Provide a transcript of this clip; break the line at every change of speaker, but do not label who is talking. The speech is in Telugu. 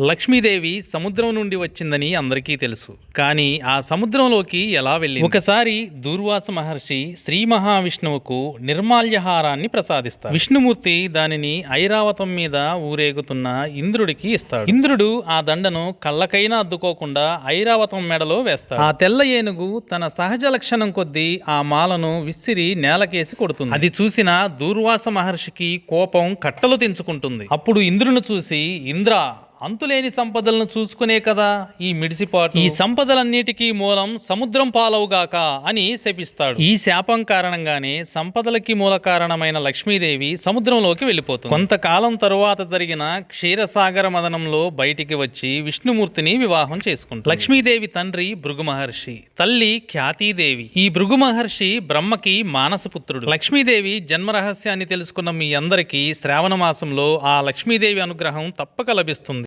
లక్ష్మీదేవి సముద్రం నుండి వచ్చిందని అందరికీ తెలుసు. కానీ ఆ సముద్రంలోకి ఎలా వెళ్ళింది? ఒకసారి దూర్వాస మహర్షి శ్రీ మహావిష్ణువుకు నిర్మాల్యహారాన్ని ప్రసాదిస్తారు విష్ణుమూర్తి దానిని ఐరావతం మీద ఊరేగుతున్న ఇంద్రుడికి ఇస్తాడు. ఇంద్రుడు ఆ దండను కళ్ళకైనా అద్దుకోకుండా ఐరావతం మెడలో వేస్తాడు. ఆ తెల్ల ఏనుగు తన సహజ లక్షణం కొద్దీ ఆ మాలను విసిరి నేలకేసి కొడుతుంది. అది చూసిన దూర్వాస మహర్షికి కోపం కట్టలు తెంచుకుంటుంది. అప్పుడు ఇంద్రుని చూసి ఇంద్ర అంతులేని సంపదలను చూసుకునే కదా ఈ మిడిసిపాటు ఈ సంపదలన్నిటికీ మూలం సముద్రం పాలవుగాక అని శపిస్తాడు. ఈ శాపం కారణంగానే సంపదలకి మూల కారణమైన లక్ష్మీదేవి సముద్రంలోకి వెళ్ళిపోతుంది. కొంతకాలం తరువాత జరిగిన క్షీరసాగర మదనంలో బయటికి వచ్చి విష్ణుమూర్తిని వివాహం చేసుకుంటాడు లక్ష్మీదేవి తండ్రి భృగు మహర్షి తల్లి ఖ్యాతీదేవి. ఈ భృగు మహర్షి బ్రహ్మకి మానసపుత్రుడు. లక్ష్మీదేవి జన్మ రహస్యాన్ని తెలుసుకున్న మీ అందరికీ శ్రావణ మాసంలో ఆ లక్ష్మీదేవి అనుగ్రహం తప్పక లభిస్తుంది.